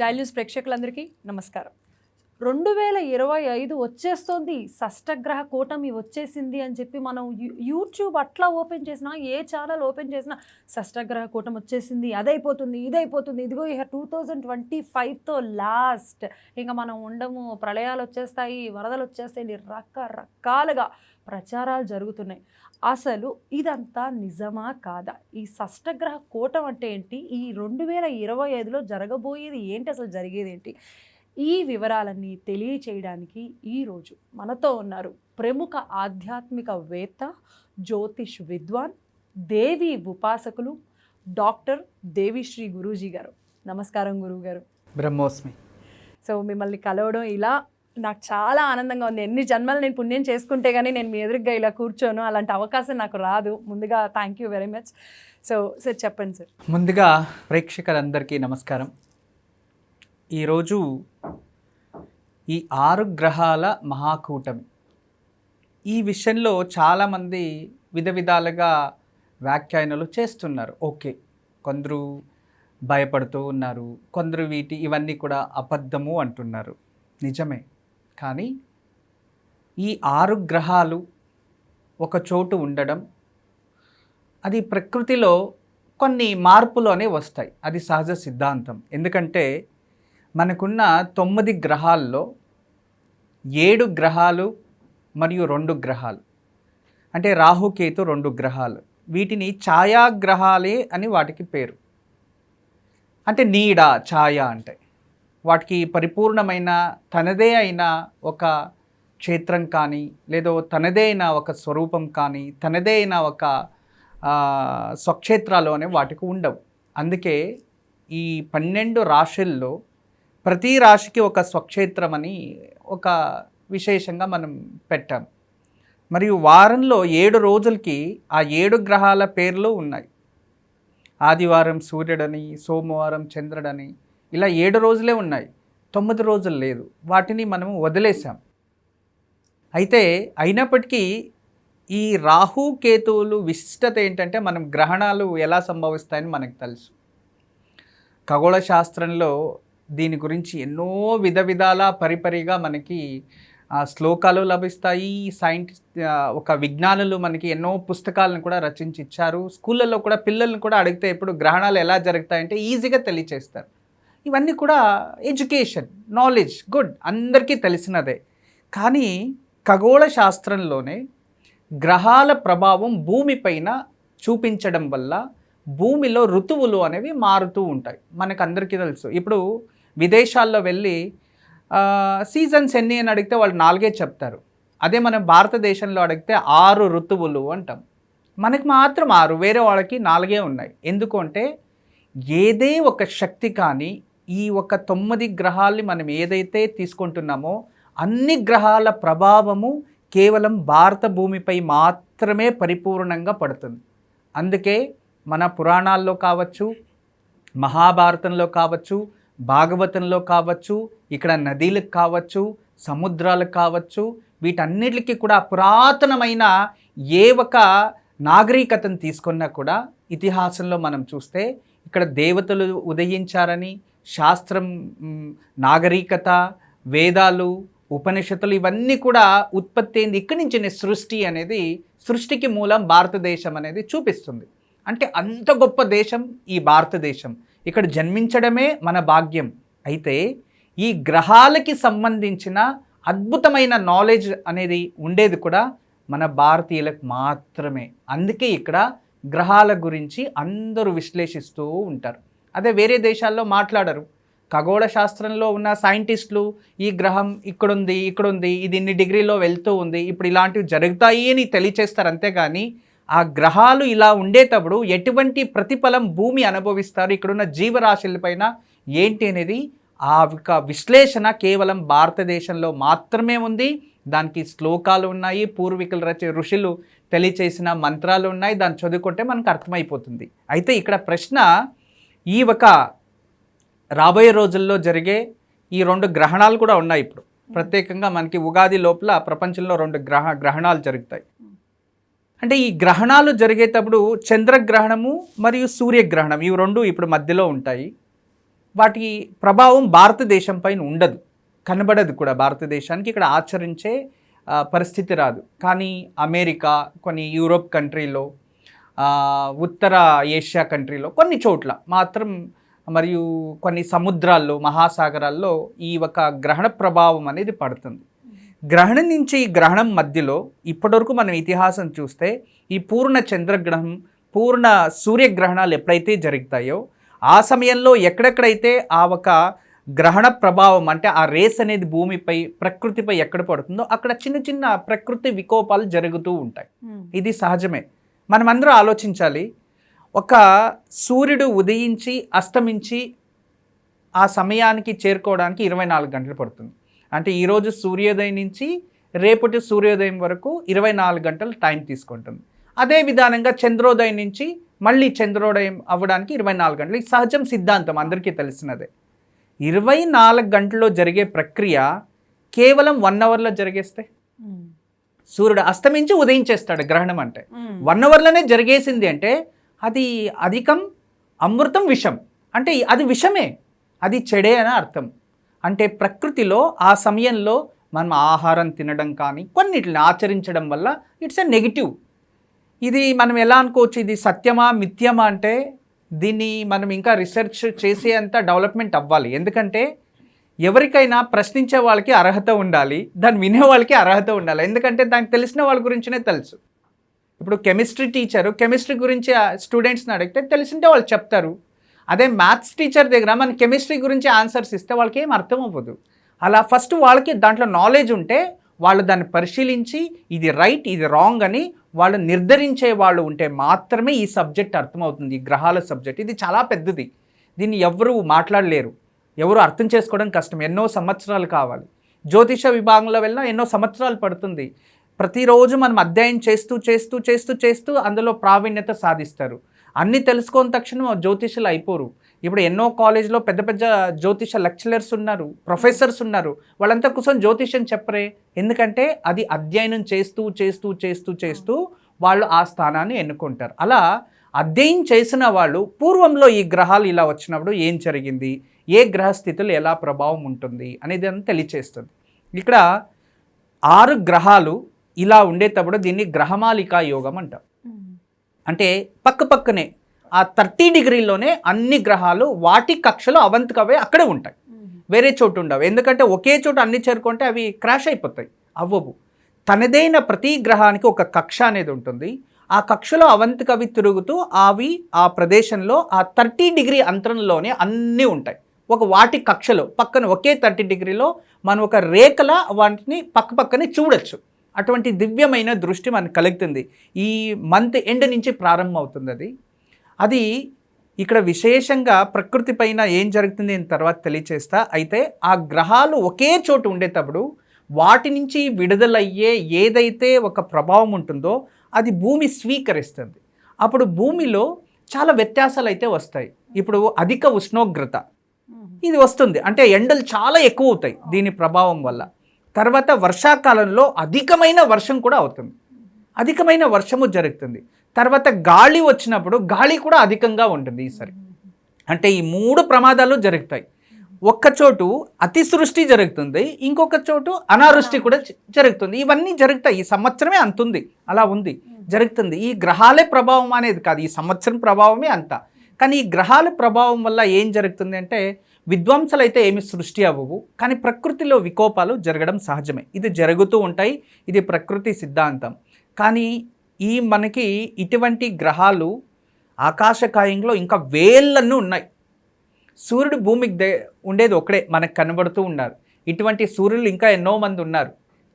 Dial news ప్రేక్షకులందరికీ నమస్కారం. రెండు వేల ఇరవై ఐదు వచ్చేస్తోంది. షష్టగ్రహ కూటమి వచ్చేసింది అని చెప్పి మనం యూట్యూబ్ అట్లా ఓపెన్ చేసినా ఏ ఛానల్ ఓపెన్ చేసినా షష్టగ్రహ కూటమి వచ్చేసింది. అదైపోతుంది ఇదైపోతుంది. ఇదిగో ఇక టూ థౌజండ్ ట్వంటీ ఫైవ్తో లాస్ట్. ఇంకా మనం ఉండము ప్రళయాలు వచ్చేస్తాయి వరదలు వచ్చేస్తాయి రకరకాలుగా ప్రచారాలు జరుగుతున్నాయి. అసలు ఇదంతా నిజమా కాదా? ఈ షష్టగ్రహ కూటం అంటే ఏంటి? ఈ రెండు వేల ఇరవై ఐదులో జరగబోయేది ఏంటి? అసలు జరిగేది ఏంటి? ఈ వివరాలన్నీ తెలియచేయడానికి ఈరోజు మనతో ఉన్నారు ప్రముఖ ఆధ్యాత్మికవేత్త జ్యోతిష్ విద్వాన్ దేవి ఉపాసకులు డాక్టర్ దేవిశ్రీ గురూజీ గారు. నమస్కారం గురువు గారు బ్రహ్మోస్మి. సో మిమ్మల్ని కలవడం ఇలా నాకు చాలా ఆనందంగా ఉంది. ఎన్ని జన్మలు నేను పుణ్యం చేసుకుంటే కానీ నేను మీ ఎదురుగా ఇలా కూర్చోను. అలాంటి అవకాశం నాకు రాదు. ముందుగా thank you very much so sir చెప్పండి సార్ ముందుగా ప్రేక్షకులందరికీ నమస్కారం. ఈరోజు ఈ ఆరు గ్రహాల మహాకూటమి. ఈ విషయంలో చాలామంది విధ విధాలుగా వ్యాఖ్యానాలు చేస్తున్నారు. ఓకే కొందరు భయపడుతూ ఉన్నారు. కొందరు వీటి ఇవన్నీ కూడా అబద్ధము అంటున్నారు. నిజమే. కానీ ఈ ఆరు గ్రహాలు ఒక చోటు ఉండడం అది ప్రకృతిలో కొన్ని మార్పులోనే వస్తాయి. అది సహజ సిద్ధాంతం. ఎందుకంటే మనకున్న తొమ్మిది గ్రహాల్లో ఏడు గ్రహాలు మరియు రెండు గ్రహాలు. అంటే రాహుకేతు రెండు గ్రహాలు. వీటిని ఛాయాగ్రహాలే అని వాటికి పేరు. అంటే నీడ ఛాయ అంటే. వాటికి పరిపూర్ణమైన తనదే అయిన ఒక క్షేత్రం కానీ లేదో తనదే అయిన ఒక స్వరూపం కానీ తనదే అయిన ఒక స్వక్షేత్రాలు అనేవి వాటికి ఉండవు. అందుకే ఈ పన్నెండు రాశుల్లో ప్రతి రాశికి ఒక స్వక్షేత్రం అని ఒక విశేషంగా మనం పెట్టాం. మరియు వారంలో ఏడు రోజులకి ఆ ఏడు గ్రహాల పేర్లు ఉన్నాయి. ఆదివారం సూర్యుడని సోమవారం చంద్రుడని ఇలా ఏడు రోజులే ఉన్నాయి. తొమ్మిది రోజులు లేదు. వాటిని మనము వదిలేసాం అయితే అయినప్పటికీ ఈ రాహు కేతువులు విశిష్టత ఏంటంటే మనం గ్రహణాలు ఎలా సంభవిస్తాయని మనకు తెలుసు. ఖగోళ శాస్త్రంలో దీని గురించి ఎన్నో విధ విధాల పరిపరిగా మనకి శ్లోకాలు లభిస్తాయి. సైంటిస్ట్ ఒక విజ్ఞానులు మనకి ఎన్నో పుస్తకాలను కూడా రచించి ఇచ్చారు. స్కూళ్ళల్లో కూడా పిల్లల్ని కూడా అడిగితే ఇప్పుడు గ్రహణాలు ఎలా జరుగుతాయంటే ఈజీగా తెలియచేస్తారు. ఇవన్నీ కూడా ఎడ్యుకేషన్ నాలెడ్జ్ గుడ్. అందరికీ తెలిసినదే. కానీ ఖగోళ శాస్త్రంలోనే గ్రహాల ప్రభావం భూమిపైన చూపించడం వల్ల భూమిలో ఋతువులు అనేవి మారుతూ ఉంటాయి. మనకు అందరికీ తెలుసు. ఇప్పుడు విదేశాల్లో వెళ్ళి సీజన్స్ ఎన్ని అని అడిగితే వాళ్ళు నాలుగే చెప్తారు. అదే మనం భారతదేశంలో అడిగితే ఆరు ఋతువులు అంటాం. మనకు మాత్రం ఆరు వేరే వాళ్ళకి నాలుగే ఉన్నాయి. ఎందుకంటే ఏదే ఒక శక్తి కానీ ఈ ఒక తొమ్మిది గ్రహాల్ని మనం ఏదైతే తీసుకుంటున్నామో అన్ని గ్రహాల ప్రభావము కేవలం భారత భూమిపై మాత్రమే పరిపూర్ణంగా పడుతుంది. అందుకే మన పురాణాల్లో కావచ్చు మహాభారతంలో కావచ్చు భాగవతంలో కావచ్చు ఇక్కడ నదీలకు కావచ్చు సముద్రాలకు కావచ్చు వీటన్నిటికీ కూడా పురాతనమైన ఏ ఒక నాగరికతను తీసుకున్నా కూడా ఇతిహాసంలో మనం చూస్తే ఇక్కడ దేవతలు ఉదయించారని శాస్త్రం నాగరికత వేదాలు ఉపనిషత్తులు ఇవన్నీ కూడా ఉత్పత్తి అయింది ఇక్కడి నుంచి సృష్టి అనేది సృష్టికి మూలం భారతదేశం అనేది చూపిస్తుంది. అంటే అంత గొప్ప దేశం ఈ భారతదేశం. ఇక్కడ జన్మించడమే మన భాగ్యం. అయితే ఈ గ్రహాలకి సంబంధించిన అద్భుతమైన నాలెడ్జ్ అనేది ఉండేది కూడా మన భారతీయులకు మాత్రమే. అందుకే ఇక్కడ గ్రహాల గురించి అందరూ విశ్లేషిస్తూ ఉంటారు. అదే వేరే దేశాల్లో మాట్లాడరు. ఖగోళ శాస్త్రంలో ఉన్న సైంటిస్టులు ఈ గ్రహం ఇక్కడుంది ఇక్కడుంది ఇది ఇన్ని డిగ్రీలో వెళ్తూ ఉంది ఇప్పుడు ఇలాంటివి జరుగుతాయి అని తెలియచేస్తారు అంతేగాని ఆ గ్రహాలు ఇలా ఉండేటప్పుడు ఎటువంటి ప్రతిఫలం భూమి అనుభవిస్తారు ఇక్కడున్న జీవరాశులపైన ఏంటి అనేది ఆ యొక్క విశ్లేషణ కేవలం భారతదేశంలో మాత్రమే ఉంది. దానికి శ్లోకాలు ఉన్నాయి పూర్వీకులు రచే ఋషులు తెలియచేసిన మంత్రాలు ఉన్నాయి దాన్ని చదువుకుంటే మనకు అర్థమైపోతుంది. అయితే ఇక్కడ ప్రశ్న ఈ ఒక రాబోయే రోజుల్లో జరిగే ఈ రెండు గ్రహణాలు కూడా ఉన్నాయి ఇప్పుడు. ప్రత్యేకంగా మనకి ఉగాది లోపల ప్రపంచంలో రెండు గ్రహ గ్రహణాలు జరుగుతాయి. అంటే ఈ గ్రహణాలు జరిగేటప్పుడు చంద్రగ్రహణము మరియు సూర్యగ్రహణం ఇవి రెండు ఇప్పుడు మధ్యలో ఉంటాయి. వాటి ప్రభావం భారతదేశం పైన ఉండదు. కనబడదు కూడా భారతదేశానికి. ఇక్కడ ఆచరించే పరిస్థితి రాదు. కానీ అమెరికా కొన్ని యూరోప్ కంట్రీలో ఉత్తర ఏషియా కంట్రీలో కొన్ని చోట్ల మాత్రం మరియు కొన్ని సముద్రాల్లో మహాసాగరాల్లో ఈ ఒక గ్రహణ ప్రభావం అనేది పడుతుంది. గ్రహణం నుంచి ఈ గ్రహణం మధ్యలో ఇప్పటివరకు మనం ఇతిహాసం చూస్తే ఈ పూర్ణ చంద్రగ్రహణం పూర్ణ సూర్యగ్రహణాలు ఎప్పుడైతే జరుగుతాయో ఆ సమయంలో ఎక్కడెక్కడైతే ఆ ఒక గ్రహణ ప్రభావం అంటే ఆ రేస్ అనేది భూమిపై ప్రకృతిపై ఎక్కడ పడుతుందో అక్కడ చిన్న చిన్న ప్రకృతి వికోపాలు జరుగుతూ ఉంటాయి. ఇది సహజమే. మనమందరం ఆలోచించాలి. ఒక సూర్యుడు ఉదయించి అస్తమించి ఆ సమయానికి చేరుకోవడానికి ఇరవై నాలుగు గంటలు పడుతుంది. అంటే ఈరోజు సూర్యోదయం నుంచి రేపటి సూర్యోదయం వరకు ఇరవై నాలుగు గంటలు టైం తీసుకుంటుంది. అదే విధానంగా చంద్రోదయం నుంచి మళ్ళీ చంద్రోదయం అవ్వడానికి ఇరవై నాలుగు గంటలు. ఈ సహజం సిద్ధాంతం అందరికీ తెలిసినదే. ఇరవై నాలుగు గంటల్లో జరిగే ప్రక్రియ కేవలం వన్ అవర్లో జరిగేస్తే సూర్యుడు అస్తమించి ఉదయించేస్తాడు గ్రహణం అంటే. వన్ అవర్లోనే జరిగేసింది అంటే అది అధికం అమృతం విషం. అంటే అది విషమే. అది చెడే అని అర్థం. అంటే ప్రకృతిలో ఆ సమయంలో మనం ఆహారం తినడం కానీ కొన్నిటిని ఆచరించడం వల్ల ఇట్స్ ఎ నెగిటివ్. ఇది మనం ఎలా అనుకోవచ్చు? ఇది సత్యమా మిథ్యమా అంటే దీన్ని మనం ఇంకా రీసెర్చ్ చేసేంత డెవలప్మెంట్ అవ్వాలి. ఎందుకంటే ఎవరికైనా ప్రశ్నించే వాళ్ళకి అర్హత ఉండాలి దాన్ని వినే వాళ్ళకి అర్హత ఉండాలి. ఎందుకంటే దానికి తెలిసిన వాళ్ళ గురించినే తెలుసు. ఇప్పుడు కెమిస్ట్రీ టీచరు కెమిస్ట్రీ గురించి స్టూడెంట్స్ని అడిగితే తెలిసింటే వాళ్ళు చెప్తారు. అదే మ్యాథ్స్ టీచర్ దగ్గర మన కెమిస్ట్రీ గురించి ఆన్సర్స్ ఇస్తే వాళ్ళకి ఏం అర్థం అవ్వదు. అలా ఫస్ట్ వాళ్ళకి దాంట్లో నాలెడ్జ్ ఉంటే వాళ్ళు దాన్ని పరిశీలించి ఇది రైట్ ఇది రాంగ్ అని వాళ్ళు నిర్ధరించే వాళ్ళు ఉంటే మాత్రమే ఈ సబ్జెక్ట్ అర్థమవుతుంది ఈ గ్రహాల సబ్జెక్ట్. ఇది చాలా పెద్దది. దీన్ని ఎవరు మాట్లాడలేరు. ఎవరు అర్థం చేసుకోవడం కష్టం. ఎన్నో సంవత్సరాలు కావాలి. జ్యోతిష విభాగంలో వెళ్ళినా ఎన్నో సంవత్సరాలు పడుతుంది. ప్రతిరోజు మనం అధ్యయనం చేస్తూ చేస్తూ చేస్తూ చేస్తూ అందులో ప్రావీణ్యత సాధిస్తారు. అన్నీ తెలుసుకున్న తక్షణం జ్యోతిషులు అయిపోరు. ఇప్పుడు ఎన్నో కాలేజ్లో పెద్ద పెద్ద జ్యోతిష లెక్చరర్స్ ఉన్నారు ప్రొఫెసర్స్ ఉన్నారు. వాళ్ళంతా కూర్చొని జ్యోతిషం చెప్పరే. ఎందుకంటే అది అధ్యయనం చేస్తూ చేస్తూ చేస్తూ చేస్తూ వాళ్ళు ఆ స్థానాన్ని ఎన్నుకుంటారు. అలా అధ్యయనం చేసిన వాళ్ళు పూర్వంలో ఈ గ్రహాలు ఇలా వచ్చినప్పుడు ఏం జరిగింది? ఏ గ్రహ స్థితులు ఎలా ప్రభావం ఉంటుంది? అనేది అని తెలియచేస్తుంది. ఇక్కడ ఆరు గ్రహాలు ఇలా ఉండేటప్పుడు దీన్ని గ్రహమాలికా యోగం అంటాం. అంటే పక్క పక్కనే ఆ థర్టీ డిగ్రీలోనే అన్ని గ్రహాలు వాటి కక్షలు అవంతకవే అక్కడే ఉంటాయి. వేరే చోటు ఉండవు. ఎందుకంటే ఒకే చోట అన్ని చేరుకుంటే అవి క్రాష్ అయిపోతాయి. అవ్వవు. తనదైన ప్రతి గ్రహానికి ఒక కక్ష అనేది ఉంటుంది. ఆ కక్షలో అవంతికవి తిరుగుతూ అవి ఆ ప్రదేశంలో ఆ థర్టీ డిగ్రీ అంతరంలోనే అన్నీ ఉంటాయి. ఒక వాటి కక్షలో పక్కన ఒకే థర్టీ డిగ్రీలో మనం ఒక రేఖల వాటిని పక్క పక్కనే చూడొచ్చు. అటువంటి దివ్యమైన దృష్టి మనకు కలుగుతుంది. ఈ మంత్ ఎండ్ నుంచి ప్రారంభమవుతుంది అది. అది ఇక్కడ విశేషంగా ప్రకృతి పైన ఏం జరుగుతుంది అని తర్వాత తెలియచేస్తా. అయితే ఆ గ్రహాలు ఒకే చోటు ఉండేటప్పుడు వాటి నుంచి విడుదలయ్యే ఏదైతే ఒక ప్రభావం ఉంటుందో అది భూమి స్వీకరిస్తుంది. అప్పుడు భూమిలో చాలా వ్యత్యాసాలు అయితే వస్తాయి. ఇప్పుడు అధిక ఉష్ణోగ్రత. ఇది వస్తుంది. అంటే ఎండలు చాలా ఎక్కువ అవుతాయి దీని ప్రభావం వల్ల. తర్వాత వర్షాకాలంలో అధికమైన వర్షం కూడా అవుతుంది. అధికమైన వర్షము జరుగుతుంది. తర్వాత గాలి వచ్చినప్పుడు గాలి కూడా అధికంగా ఉంటుంది ఈసారి. అంటే ఈ మూడు ప్రమాదాలు జరుగుతాయి. ఒక్క చోటు అతిసృష్టి జరుగుతుంది ఇంకొక చోటు అనావృష్టి కూడా జరుగుతుంది. ఇవన్నీ జరుగుతాయి. ఈ సంవత్సరమే అంతుంది. అలా ఉంది. జరుగుతుంది. ఈ గ్రహాలే ప్రభావం అనేది కాదు. ఈ సంవత్సరం ప్రభావమే అంత కానీ ఈ గ్రహాల ప్రభావం వల్ల ఏం జరుగుతుంది అంటే విధ్వంసాలు అయితే ఏమి సృష్టి అవ్వవు. కానీ ప్రకృతిలో వికోపాలు జరగడం సహజమే. ఇది జరుగుతూ ఉంటాయి. ఇది ప్రకృతి సిద్ధాంతం. కానీ ఈ మనకి ఇటువంటి గ్రహాలు ఆకాశకాయంలో ఇంకా వేళ్ళನ್ನು ఉన్నాయి. సూర్యుడు భూమికి దే ఉండేది ఒకడే మనకు కనబడుతూ ఉన్నారు. ఇటువంటి సూర్యులు ఇంకా ఎన్నో మంది ఉన్నారు.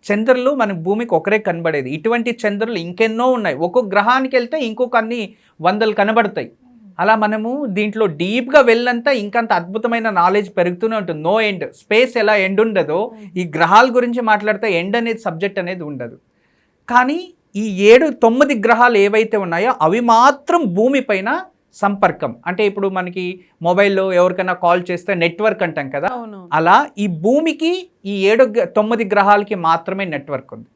చంద్రులు మన భూమికి ఒకరే కనబడేది. ఇటువంటి చంద్రులు ఇంకెన్నో ఉన్నాయి. ఒక్కొక్క గ్రహానికి వెళ్తే ఇంకొక అన్ని వందలు కనబడతాయి. అలా మనము దీంట్లో డీప్గా వెళ్ళంతా ఇంకంత అద్భుతమైన నాలెడ్జ్ పెరుగుతూనే ఉంటుంది. No end. స్పేస్ ఎలా ఎండ్ ఉండదో ఈ గ్రహాల గురించి మాట్లాడితే ఎండ్ అనేది సబ్జెక్ట్ అనేది ఉండదు. కానీ ఈ ఏడు తొమ్మిది గ్రహాలు ఏవైతే ఉన్నాయో అవి మాత్రం భూమిపైన సంపర్కం. అంటే ఇప్పుడు మనకి మొబైల్లో ఎవరికైనా కాల్ చేస్తే నెట్వర్క్ అంటాం కదా? అలా ఈ భూమికి ఈ ఏడు తొమ్మిది గ్రహాలకి మాత్రమే నెట్వర్క్ ఉంది.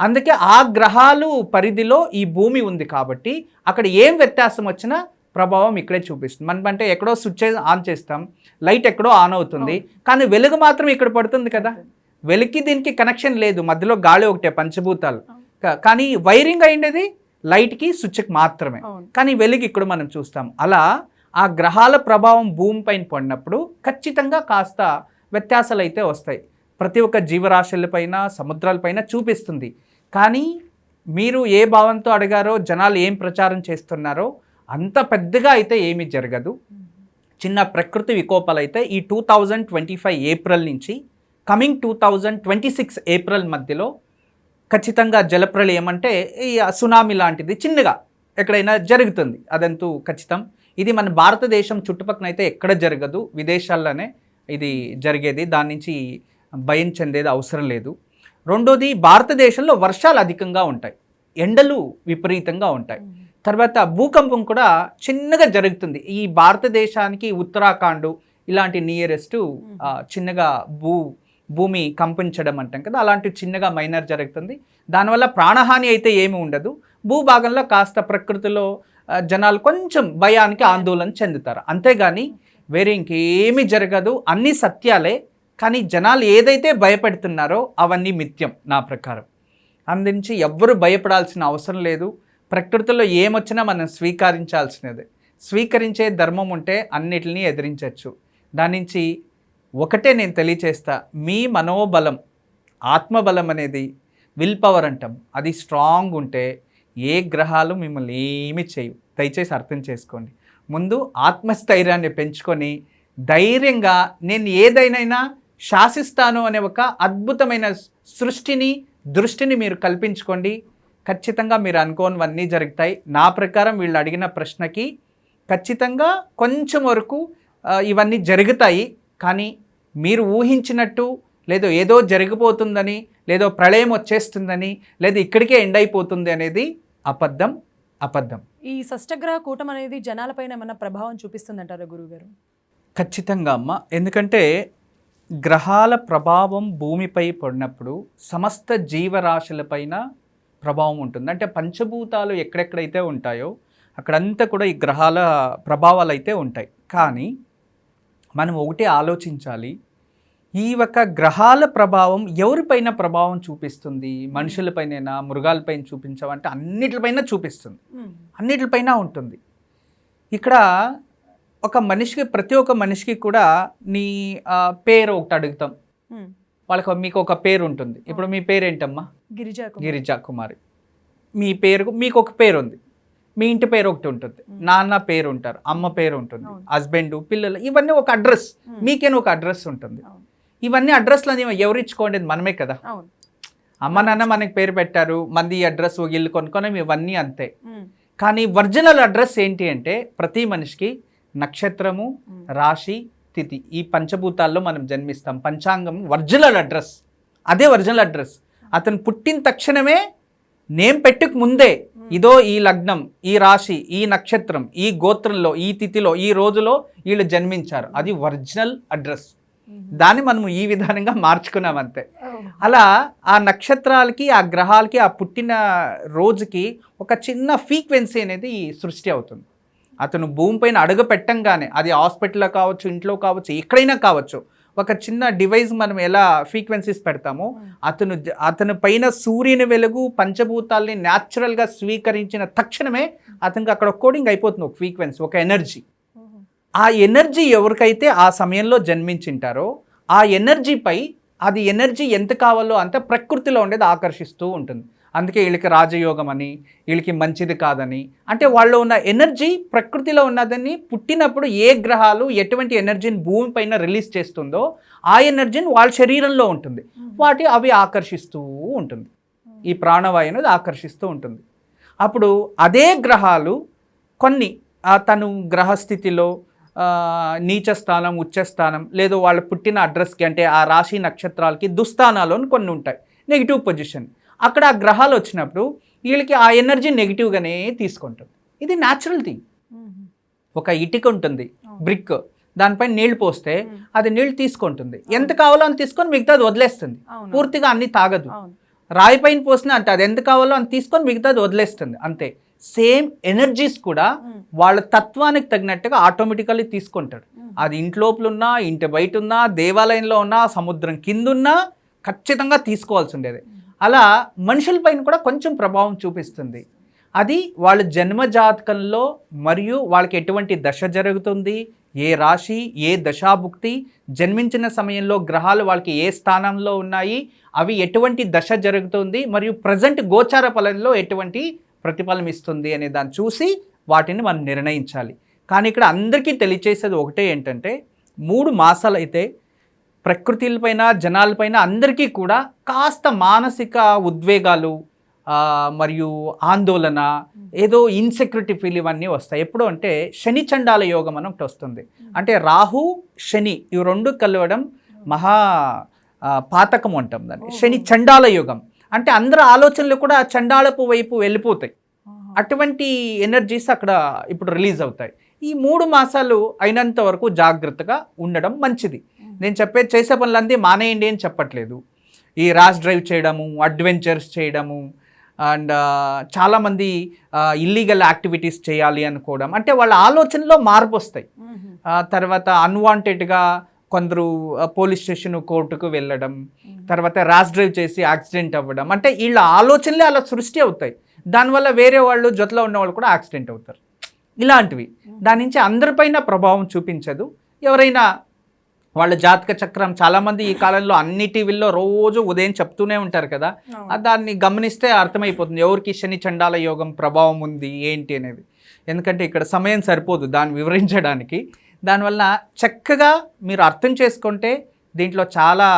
అందుకే ఆ గ్రహాలు పరిధిలో ఈ భూమి ఉంది కాబట్టి అక్కడ ఏం వ్యత్యాసం వచ్చినా ప్రభావం ఇక్కడే చూపిస్తుంది. మనం అంటే ఎక్కడో స్విచ్ ఆన్ చేస్తాం లైట్ ఎక్కడో ఆన్ అవుతుంది. కానీ వెలుగు మాత్రం ఇక్కడ పడుతుంది కదా? వెలికి దీనికి కనెక్షన్ లేదు. మధ్యలో గాలి ఒకటే పంచభూతాలు. కానీ వైరింగ్ అయిండేది లైట్కి స్విచ్కి మాత్రమే. కానీ వెలుగు ఇక్కడ మనం చూస్తాం. అలా ఆ గ్రహాల ప్రభావం భూమి పైన పడినప్పుడు ఖచ్చితంగా కాస్త వ్యత్యాసాలు అయితే వస్తాయి. ప్రతి ఒక్క జీవరాశులపైన సముద్రాలపైన చూపిస్తుంది. కానీ మీరు ఏ భావంతో అడిగారో జనాలు ఏం ప్రచారం చేస్తున్నారో అంత పెద్దగా అయితే ఏమీ జరగదు. చిన్న ప్రకృతి వికోపాలు అయితే ఈ two thousand twenty five April నుంచి coming two thousand twenty six April మధ్యలో ఖచ్చితంగా జలప్రళయం అంటే ఈ సునామీ లాంటిది చిన్నగా ఎక్కడైనా జరుగుతుంది. అదంతూ ఖచ్చితం. ఇది మన భారతదేశం చుట్టుపక్కల అయితే ఎక్కడ జరగదు. విదేశాల్లోనే ఇది జరిగేది. దాని నుంచి భయం చెందేది అవసరం లేదు. రెండోది భారతదేశంలో వర్షాలు అధికంగా ఉంటాయి. ఎండలు విపరీతంగా ఉంటాయి. తర్వాత భూకంపం కూడా చిన్నగా జరుగుతుంది. ఈ భారతదేశానికి ఉత్తరాఖండ్ ఇలాంటి నియరెస్ట్ చిన్నగా భూ భూమి కంపించడం అంటాం కదా అలాంటి చిన్నగా మైనర్ జరుగుతుంది. దానివల్ల ప్రాణహాని అయితే ఏమి ఉండదు. భూభాగంలో కాస్త ప్రకృతిలో జనాలు కొంచెం భయానికి ఆందోళన చెందుతారు. అంతేగాని వేరే ఇంకేమీ జరగదు. అన్ని సత్యాలే. కానీ జనాలు ఏదైతే భయపెడుతున్నారో అవన్నీ మిథ్యం నా ప్రకారం. అందురించి ఎవ్వరు భయపడాల్సిన అవసరం లేదు. ప్రకృతిలో ఏమొచ్చినా మనం స్వీకరించాల్సినదే. స్వీకరించే ధర్మం ఉంటే అన్నిటినీ ఎదిరించవచ్చు దాని నుంచి ఒకటే నేను తెలియచేస్తా మీ మనోబలం ఆత్మబలం అనేది విల్ పవర్ అంటాం. అది స్ట్రాంగ్ ఉంటే ఏ గ్రహాలు మిమ్మల్ని ఏమి చేయవు. దయచేసి అర్థం చేసుకోండి. ముందు ఆత్మస్థైర్యాన్ని పెంచుకొని ధైర్యంగా నేను ఏదైనా శాసిస్తాను అనే ఒక అద్భుతమైన సృష్టిని దృష్టిని మీరు కల్పించుకోండి. ఖచ్చితంగా మీరు అనుకోనివన్నీ జరుగుతాయి. నా ప్రకారం వీళ్ళు అడిగిన ప్రశ్నకి ఖచ్చితంగా కొంచెం వరకు ఇవన్నీ జరుగుతాయి. కానీ మీరు ఊహించినట్టు లేదో ఏదో జరిగిపోతుందని లేదో ప్రళయం వచ్చేస్తుందని లేదా ఇక్కడికే ఎండ్ అయిపోతుంది అనేది అబద్ధం అబద్ధం. ఈ షష్టగ్రహ కూటం అనేది జనాలపైన ఏమైనా ప్రభావం చూపిస్తుందంటారా గురుగారు ఖచ్చితంగా అమ్మ. ఎందుకంటే గ్రహాల ప్రభావం భూమిపై పడినప్పుడు సమస్త జీవరాశులపైన ప్రభావం ఉంటుంది. అంటే పంచభూతాలు ఎక్కడెక్కడైతే ఉంటాయో అక్కడంతా కూడా ఈ గ్రహాల ప్రభావాలు అయితే ఉంటాయి. కానీ మనం ఒకటి ఆలోచించాలి. ఈ ఒక గ్రహాల ప్రభావం ఎవరిపైన ప్రభావం చూపిస్తుంది? మనుషులపైన మృగాలపైన చూపించమంటే అన్నిటిపైన చూపిస్తుంది. అన్నిటిపైన ఉంటుంది. ఇక్కడ ఒక మనిషికి ప్రతి ఒక్క మనిషికి కూడా నీ పేరు ఒకటి అడుగుతాం. వాళ్ళకి మీకు ఒక పేరు ఉంటుంది. ఇప్పుడు మీ పేరు ఏంటమ్మా గిరిజా. గిరిజా కుమారి. మీ పేరు మీకు ఒక పేరు ఉంది మీ ఇంటి పేరు ఒకటి ఉంటుంది. నాన్న పేరు ఉంటారు అమ్మ పేరు ఉంటుంది. హస్బెండ్ పిల్లలు ఇవన్నీ ఒక అడ్రస్. మీకేనా ఒక అడ్రస్ ఉంటుంది. ఇవన్నీ అడ్రస్లు అనేవి ఎవరు ఇచ్చుకోండి మనమే కదా. అమ్మ నాన్న మనకి పేరు పెట్టారు మంది అడ్రస్ ఒక ఇల్లు కొనుక్కొని ఇవన్నీ అంతే. కానీ ఒరిజినల్ అడ్రస్ ఏంటి అంటే ప్రతి మనిషికి నక్షత్రము. రాశి తిథి ఈ పంచభూతాల్లో మనం జన్మిస్తాం. పంచాంగం ఒరిజినల్ అడ్రస్. అదే ఒరిజినల్ అడ్రస్. అతను పుట్టిన తక్షణమే నేమ్ పెట్టుకు ముందే ఇదో ఈ లగ్నం ఈ రాశి ఈ నక్షత్రం ఈ గోత్రంలో ఈ తిథిలో ఈ రోజులో వీళ్ళు జన్మించారు అది ఒరిజినల్ అడ్రస్. దాన్ని మనం ఈ విధానంగా మార్చుకున్నాం అంతే. అలా ఆ నక్షత్రాలకి ఆ గ్రహాలకి ఆ పుట్టిన రోజుకి ఒక చిన్న ఫ్రీక్వెన్సీ అనేది సృష్టి అవుతుంది అతను భూమిపైన అడుగు పెట్టంగానే అది హాస్పిటల్లో కావచ్చు ఇంట్లో కావచ్చు ఎక్కడైనా కావచ్చు ఒక చిన్న డివైస్ మనం ఎలా ఫ్రీక్వెన్సీస్ పెడతామో అతను అతని పైన సూర్యుని వెలుగు పంచభూతాల్ని న్యాచురల్గా స్వీకరించిన తక్షణమే అతనికి అక్కడ కోడింగ్ అయిపోతుంది ఒక ఫ్రీక్వెన్సీ ఒక ఎనర్జీ. ఆ ఎనర్జీ ఎవరికైతే ఆ సమయంలో జన్మించింటారో ఆ ఎనర్జీపై అది ఎనర్జీ ఎంత కావాలో అంత ప్రకృతిలో ఉండేది ఆకర్షిస్తూ ఉంటుంది. అందుకే వీళ్ళకి రాజయోగం అని వీళ్ళకి మంచిది కాదని. అంటే వాళ్ళు ఉన్న ఎనర్జీ ప్రకృతిలో ఉన్నదని పుట్టినప్పుడు ఏ గ్రహాలు ఎటువంటి ఎనర్జీని భూమిపైన రిలీజ్ చేస్తుందో ఆ ఎనర్జీని వాళ్ళ శరీరంలో ఉంటుంది. వాటి అవి ఆకర్షిస్తూ ఉంటుంది. ఈ ప్రాణవాయు అనేది ఆకర్షిస్తూ ఉంటుంది. అప్పుడు అదే గ్రహాలు కొన్ని తను గ్రహస్థితిలో నీచ స్థానం ఉచ్చ స్థానం లేదు వాళ్ళు పుట్టిన అడ్రస్కి అంటే ఆ రాశి నక్షత్రాలకి దుస్థానాలు అని కొన్ని ఉంటాయి. నెగిటివ్ పొజిషన్ అక్కడ ఆ గ్రహాలు వచ్చినప్పుడు వీళ్ళకి ఆ ఎనర్జీ నెగిటివ్గానే తీసుకుంటుంది. ఇది న్యాచురల్ థింగ్. ఒక ఇటుక ఉంటుంది. బ్రిక్. దానిపైన నీళ్ళు పోస్తే. అది నీళ్ళు తీసుకుంటుంది. ఎంత కావాలో అంత తీసుకొని మిగతాది వదిలేస్తుంది. పూర్తిగా అన్ని తాగదు. రాయి పైన పోసిన అంటే అది ఎంత కావాలో అంత తీసుకొని మిగతాది వదిలేస్తుంది. అంతే. సేమ్ ఎనర్జీస్ కూడా వాళ్ళ తత్వానికి తగినట్టుగా ఆటోమేటికల్లీ తీసుకుంటాడు. అది ఇంట్లోపల ఉన్నా ఇంటి బయట ఉన్నా దేవాలయంలో ఉన్నా సముద్రం కింద ఉన్నా ఖచ్చితంగా తీసుకోవాల్సి ఉండేది. అలా మనుషులపైన కూడా కొంచెం ప్రభావం చూపిస్తుంది. అది వాళ్ళ జన్మ జాతకంలో మరియు వాళ్ళకి ఎటువంటి దశ జరుగుతుంది ఏ రాశి ఏ దశాభుక్తి జన్మించిన సమయంలో గ్రహాలు వాళ్ళకి ఏ స్థానంలో ఉన్నాయి అవి ఎటువంటి దశ జరుగుతుంది మరియు ప్రజెంట్ గోచార ఫలంలో ఎటువంటి ప్రతిఫలం ఇస్తుంది అనే దాన్ని చూసి వాటిని మనం నిర్ణయించాలి. కానీ ఇక్కడ అందరికీ తెలియచేసేది ఒకటే ఏంటంటే మూడు మాసాలు అయితే ప్రకృతిపైన జనాలపైన అందరికీ కూడా కాస్త మానసిక ఉద్వేగాలు మరియు ఆందోళన ఏదో ఇన్సెక్యూరిటీ ఫీల్ ఇవన్నీ వస్తాయి. ఎప్పుడు అంటే శని చండాల యోగం అని ఒకటి వస్తుంది. అంటే రాహు శని ఇవి రెండు కలవడం మహా పాతకం అంటాం దాన్ని. శని చండాల యోగం. అంటే అందరి ఆలోచనలు కూడా చండాలపు వైపు వెళ్ళిపోతాయి. అటువంటి ఎనర్జీస్ అక్కడ ఇప్పుడు రిలీజ్ అవుతాయి. ఈ మూడు మాసాలు అయినంత వరకు జాగ్రత్తగా ఉండడం మంచిది. నేను చెప్పేది చేసే పనులందీ మానేయండి అని చెప్పట్లేదు. ఈ ర్యాష్ డ్రైవ్ చేయడము అడ్వెంచర్స్ చేయడము అండ్ చాలామంది ఇల్లీగల్ యాక్టివిటీస్ చేయాలి అనుకోవడం. అంటే వాళ్ళ ఆలోచనలో మార్పు వస్తాయి. తర్వాత అన్వాంటెడ్గా కొందరు పోలీస్ స్టేషన్ కోర్టుకు వెళ్ళడం తర్వాత ర్యాష్ డ్రైవ్ చేసి యాక్సిడెంట్ అవ్వడం. అంటే వీళ్ళ ఆలోచనలే అలా సృష్టి అవుతాయి. దానివల్ల వేరే వాళ్ళు జొతలో ఉన్న వాళ్ళు కూడా యాక్సిడెంట్ అవుతారు. ఇలాంటివి. దాని నుంచి అందరిపైన ప్రభావం చూపించదు. ఎవరైనా వాళ్ళ జాతక చక్రం చాలామంది ఈ కాలంలో అన్ని టీవీల్లో రోజు ఉదయం చెప్తూనే ఉంటారు కదా. దాన్ని గమనిస్తే అర్థమైపోతుంది ఎవరికి శని చండాల యోగం ప్రభావం ఉంది ఏంటి అనేది. ఎందుకంటే ఇక్కడ సమయం సరిపోదు దాన్ని వివరించడానికి. దానివల్ల చక్కగా మీరు అర్థం చేసుకుంటే దీంట్లో చాలా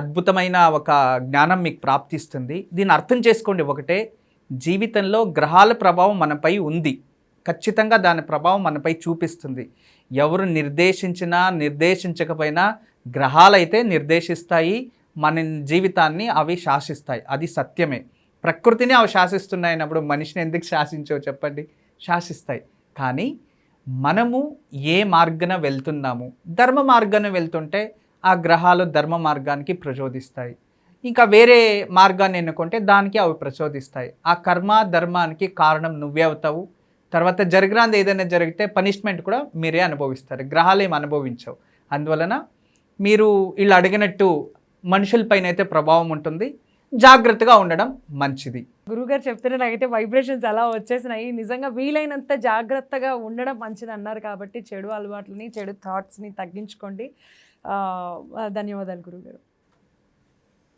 అద్భుతమైన ఒక జ్ఞానం మీకు ప్రాప్తిస్తుంది. దీన్ని అర్థం చేసుకోండి ఒకటే జీవితంలో గ్రహాల ప్రభావం మనపై ఉంది. ఖచ్చితంగా దాని ప్రభావం మనపై చూపిస్తుంది. ఎవరు నిర్దేశించినా నిర్దేశించకపోయినా గ్రహాలైతే నిర్దేశిస్తాయి మన జీవితాన్ని అవి శాసిస్తాయి. అది సత్యమే. ప్రకృతిని అవి శాసిస్తున్నాయినప్పుడు మనిషిని ఎందుకు శాసించో చెప్పండి? శాసిస్తాయి. కానీ మనము ఏ మార్గాన వెళ్తున్నాము? ధర్మ మార్గాన వెళ్తుంటే ఆ గ్రహాలు ధర్మ మార్గానికి ప్రచోదిస్తాయి. ఇంకా వేరే మార్గాన్ని ఎన్నుకుంటే దానికి అవి ప్రచోదిస్తాయి. ఆ కర్మ ధర్మానికి కారణం నువ్వే అవుతావు. తర్వాత జరగరాంది ఏదైనా జరిగితే పనిష్మెంట్ కూడా మీరే అనుభవిస్తారు. గ్రహాలు ఏమి అనుభవించవు. అందువలన మీరు వీళ్ళు అడిగినట్టు మనుషులపైన అయితే ప్రభావం ఉంటుంది. జాగ్రత్తగా ఉండడం మంచిది. గురుగారు చెప్తున్న నాకైతే వైబ్రేషన్స్ అలా వచ్చేసినాయి. నిజంగా వీలైనంత జాగ్రత్తగా ఉండడం మంచిది అన్నారు కాబట్టి చెడు అలవాట్లని చెడు థాట్స్ని తగ్గించుకోండి. ధన్యవాదాలు గురుగారు.